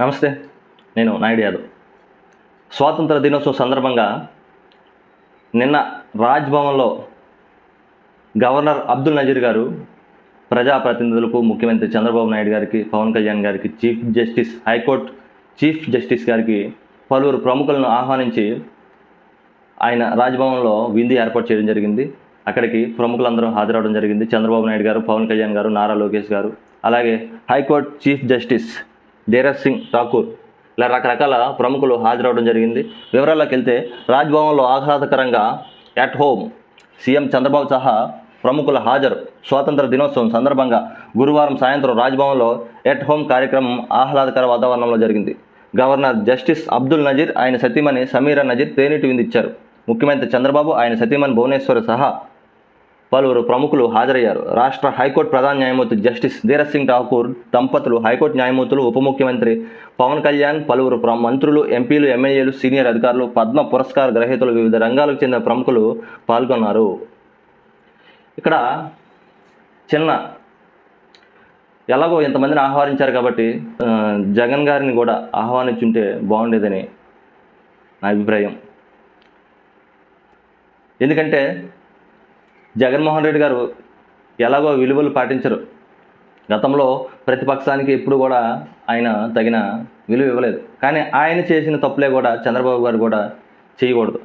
నమస్తే నేను నాయుడు యాదవ్. స్వాతంత్ర దినోత్సవం సందర్భంగా నిన్న రాజ్భవన్లో గవర్నర్ అబ్దుల్ నజీర్ గారు ప్రజాప్రతినిధులకు ముఖ్యమంత్రి చంద్రబాబు నాయుడు గారికి పవన్ కళ్యాణ్ గారికి chief justice high court chief justice గారికి పలువురు ప్రముఖులను ఆహ్వానించి ఆయన రాజ్భవన్లో విందు ఏర్పాటు చేయడం జరిగింది. అక్కడికి ప్రముఖులందరూ హాజరవడం జరిగింది. చంద్రబాబు నాయుడు గారు పవన్ కళ్యాణ్ గారు నారా లోకేష్ గారు అలాగే high court chief justice Dhiraj Singh Thakur. ఇలా రకరకాల ప్రముఖులు హాజరవడం జరిగింది. వివరాల్లోకి వెళ్తే రాజ్భవన్లో ఆహ్లాదకరంగా అట్ హోమ్ సీఎం చంద్రబాబు సహా ప్రముఖుల హాజరు. స్వాతంత్ర దినోత్సవం సందర్భంగా గురువారం సాయంత్రం రాజ్భవన్లో ఎట్ హోమ్ కార్యక్రమం ఆహ్లాదకర వాతావరణంలో జరిగింది. గవర్నర్ జస్టిస్ అబ్దుల్ నజీర్ ఆయన సతీమణి సమీరా నజీర్ తేనీటి విందిచ్చారు ముఖ్యమంత్రి చంద్రబాబు ఆయన సతీమణి భువనేశ్వర్ సహా పలువురు ప్రముఖులు హాజరయ్యారు. రాష్ట్ర హైకోర్టు ప్రధాన న్యాయమూర్తి జస్టిస్ ధీరజ్ సింగ్ ఠాకూర్ దంపతులు హైకోర్టు న్యాయమూర్తులు ఉప ముఖ్యమంత్రి పవన్ కళ్యాణ్ పలువురు మంత్రులు ఎంపీలు ఎమ్మెల్యేలు సీనియర్ అధికారులు పద్మ పురస్కార గ్రహీతలు వివిధ రంగాలకు చెందిన ప్రముఖులు పాల్గొన్నారు. ఇక్కడ చిన్న ఎలాగో ఇంతమందిని ఆహ్వానించారు కాబట్టి జగన్ గారిని కూడా ఆహ్వానించుంటే బాగుండేదని నా అభిప్రాయం. ఎందుకంటే జగన్మోహన్ రెడ్డి గారు ఎలాగో విలువలు పాటించరు. గతంలో ప్రతిపక్షానికి ఎప్పుడు కూడా ఆయన తగిన విలువ ఇవ్వలేదు. కానీ ఆయన చేసిన తప్పులే కూడా చంద్రబాబు గారు కూడా చేయకూడదు.